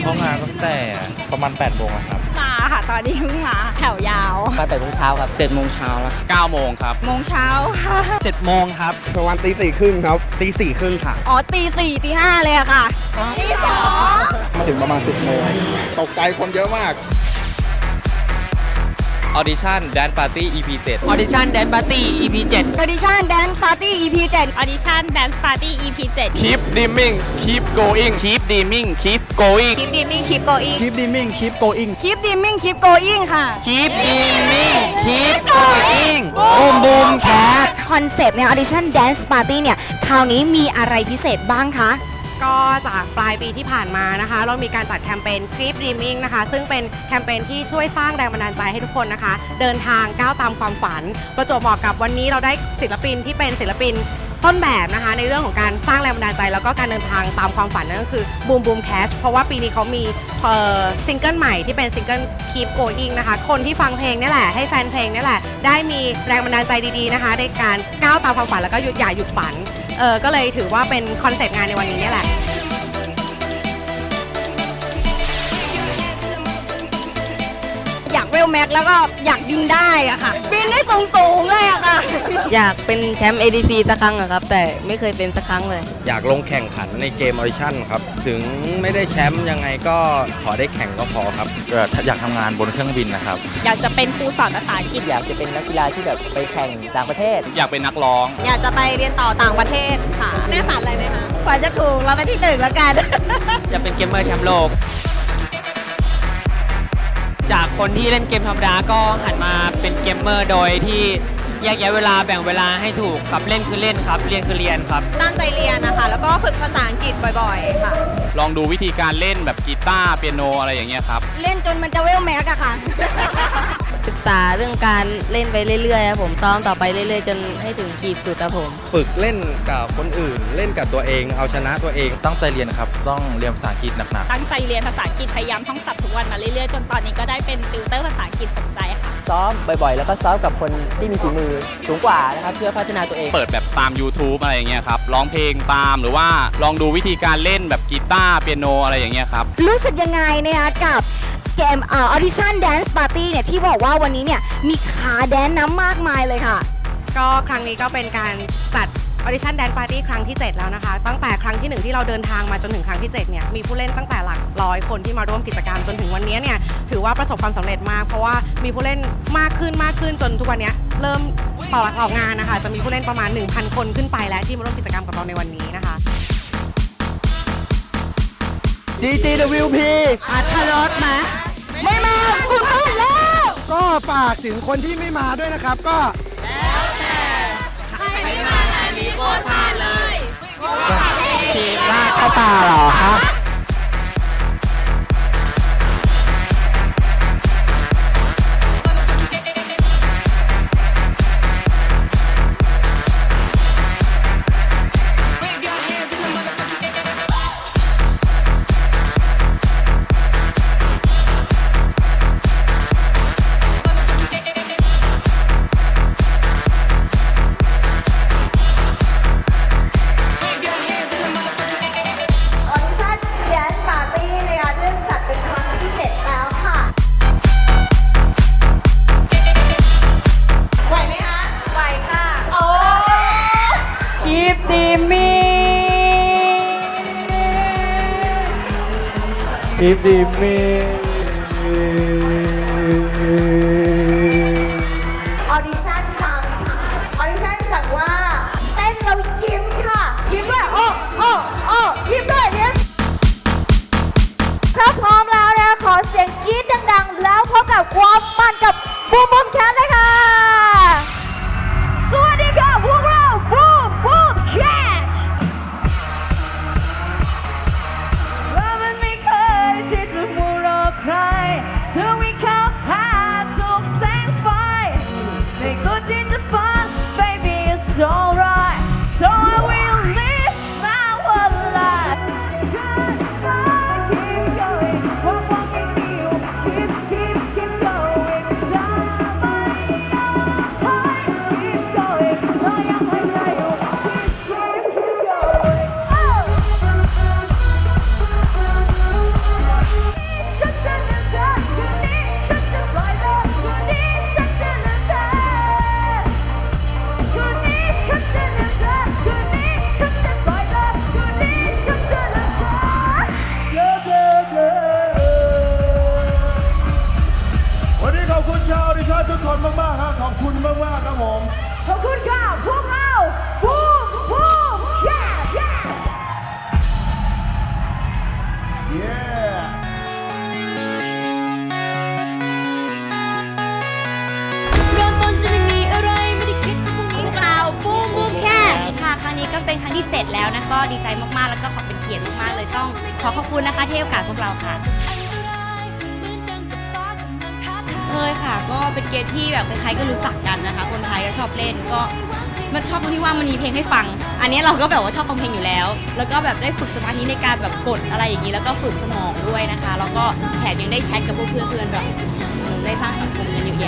เข้างานตั้งแต่ประมาณ8โมงอะครับมาค่ะตอนนี้เพิ่งมาแถวยาวมาแต่โมงเช้าครับเจ็ดโมงเช้าแล้ว9โมงครับโมงเช้าค่ะ7โมงครับประมาณตีสี่ครึ่งครับตีสี่ครึ่งค่ะอ๋อตีสี่ตีห้าเลยอะค่ะตีสองมาถึงประมาณ10โมงตกใจคนเยอะมาก ออดิชั่นแดนปาร์ตี้ EP 7ออดิชั่นแดนปาร์ตี้ EP 7ออดิชั่นแดนปาร์ตี้ EP 7 Audition Dance Party EP 7 Keep Dreaming Keep Going Keep Dreaming Keep Going Keep Dreaming Keep Going Keep Dreaming Keep Going คลิปดิมมิ่งคลิปโกอิงค่ะ Keep Dreaming Keep Going บูมบูมแคทคอนเซปต์ใน Audition Dance Party เนี่ย คราวนี้มีอะไรพิเศษบ้างคะ ก็จากปลายปีที่ผ่านมานะคะ เรามีการจัดแคมเปญ Creep Dreaming นะคะ ซึ่งเป็นแคมเปญที่ช่วยสร้างแรงบันดาลใจให้ทุกคนนะคะ เดินทางก้าวตามความฝัน ประจวบเหมาะกับวันนี้เราได้ศิลปินที่เป็นศิลปินต้นแบบนะคะ ในเรื่องของการสร้างแรงบันดาลใจ แล้วก็การเดินทางตามความฝันนั่นก็คือ Boom Boom Cash เพราะว่าปีนี้เขามีเออซิงเกิลใหม่ที่เป็นซิงเกิล Keep Going นะคะ คนที่ฟังเพลงนี่แหละ ให้แฟนเพลงนี่แหละ ได้มีแรงบันดาลใจดีๆนะคะ ในการก้าวตามความฝันแล้วก็หยุดอย่าหยุดฝัน เออก็เลยถือว่าเป็นคอนเซปต์งานในวันนี้เนี่ยแหละ อยากเวลแม็กแล้วก็อยากบินได้อะค่ะ บินได้สูงๆเลยอะค่ะ อยากเป็นแชมป์ ADC สักครั้งอะครับ แต่ไม่เคยเป็นสักครั้งเลย อยากลงแข่งขันในเกมออดิชั่นครับ ถึงไม่ได้แชมป์ยังไงก็ขอได้แข่งก็พอครับอยากทำงานบนเครื่องบินนะครับ อยากจะเป็นครูสอนภาษาอังกฤษอยากจะเป็นนักกีฬาที่แบบไปแข่งต่างประเทศ อยากเป็นนักร้อง อยากจะไปเรียนต่อต่างประเทศค่ะ แม่ฝันอะไรไหมคะฝันจะถูกเราไปที่หนึ่งแล้วกัน อยากเป็นเกมเมอร์แชมป์โลกจาก คนที่เล่นเกมธรรมดาก็หันมาเป็นเกมเมอร์โดยที่แยกแยะเวลาแบ่งเวลาให้ถูกครับเล่นคือเล่นครับ เรียนคือเรียนครับ ตั้งใจเรียนนะคะ แล้วก็ฝึกภาษาอังกฤษบ่อยๆ ค่ะ ลองดูวิธีการเล่นแบบกีตาร์เปียโนอะไรอย่างเงี้ยครับ เล่นจนมันจะเวลแม็กอะค่ะ ศึกษาเรื่องการเล่นไปเรื่อยๆครับผมซ้อมต่อไปเรื่อยๆ จนให้ถึงขีดสุดครับผม ฝึกเล่นกับคนอื่น เล่นกับตัวเองเอาชนะตัวเอง ตั้งใจเรียนครับ ต้องเรียนภาษาอังกฤษหนักตั้งใจเรียนภาษาอังกฤษพยายามท่องศัพท์ทุกวันมาเรื่อยๆ จนตอนนี้ก็ได้เป็นติวเตอร์ภาษาอังกฤษสนใจค่ะ ซ้อมบ่อยๆ แล้วก็ซ้อมกับคนที่มีฝีมือสูงกว่านะครับเพื่อพัฒนาตัวเองเปิดแบบตาม YouTube อะไรอย่างเงี้ยครับ ร้องเพลงตามหรือว่าลองดูวิธีการเล่นแบบกีตาร์เปียโนอะไรอย่างเงี้ยครับ รู้สึกยังไงนะคะกับ เกมเออ Audition Dance Party เนี่ยที่บอกว่าวันนี้เนี่ยมีขาแดนน้ำมากมายเลยค่ะ ก็ครั้งนี้ก็เป็นการจัด Audition Dance Party ครั้งที่ 7 แล้วนะคะ ตั้งแต่ครั้งที่ 1 ที่เราเดินทางมาจนถึงครั้งที่ 7 เนี่ย มีผู้เล่นตั้งแต่หลักร้อยคนที่มาร่วมกิจกรรมจนถึงวันนี้เนี่ย ถือว่าประสบความสำเร็จมาก เพราะว่ามีผู้เล่นมากขึ้นมากขึ้นจนทุกวันเนี้ยเริ่มต่อต่องานนะคะ จะมีผู้เล่นประมาณ 1,000 คนขึ้นไปแล้วที่มาร่วมกิจกรรมกับเราในวันนี้นะคะ GGWP อัธรสนะ ไม่มาคุณพูดแล้ว ก็ฝากถึงคนที่ไม่มาด้วยนะครับ ก็ทีมลากเข้าตาเหรอครับ ఇది మీ Audition. นมากๆครับขอบคุณมากมากครับผมขอบคุณค่ะพวกเราพูพูแย่แย่เย่คาบูมบูมแค่ครั้งนี้ก็เป็นครั้งที่ 7 แล้วนะก็ดีใจมากๆ แล้วก็ขอเป็นเกียรติมากๆ เลยต้องขอขอบคุณนะคะเที่ให้กาสพวกเราค่ะ ยค่ะ ก็เป็นเกมที่แบบใครๆก็รู้จักกันนะคะ คนไทยก็ชอบเล่นก็มันชอบตรงที่ว่ามันมีเพลงให้ฟัง อันนี้เราก็แบบว่าชอบฟังเพลงอยู่แล้ว แล้วก็แบบได้ฝึกสมาธิในการแบบกดอะไรอย่างนี้ แล้วก็ฝึกสมองด้วยนะคะ แล้วก็แถมยังได้แชทกับเพื่อนๆแบบได้สร้างสังคมกันเยอะแยะ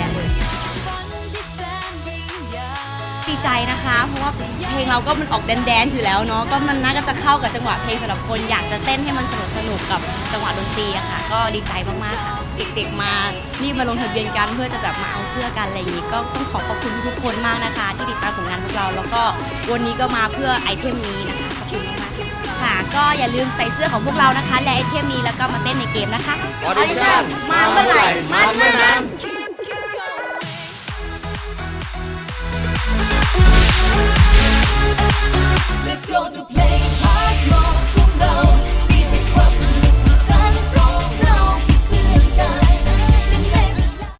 นะคะ เพราะว่าเพลงเราก็มันออกแดนๆอยู่แล้วเนาะก็มันน่าจะเข้ากับจังหวะเพลงสำหรับคนอยากจะเต้นให้มันสนุกสนุกๆกับจังหวะดนตรีอะค่ะ ก็ดีใจมากๆค่ะเด็กๆมานี่มาลงทะเบียนกันเพื่อจะแบบมาเอาเสื้อกันอะไรอย่างนี้ ก็ต้องขอขอบคุณทุกๆคนมากนะคะ ที่ติดตามผลงานพวกเรา แล้วก็วันนี้ก็มาเพื่อไอเทมนี้นะคะขอบคุณมากๆค่ะ ก็อย่าลืมใส่เสื้อของพวกเรานะคะ และไอเทมนี้แล้วก็มาเต้นในเกมนะคะ Audition มาเมื่อไหร่มาเมื่อนั้น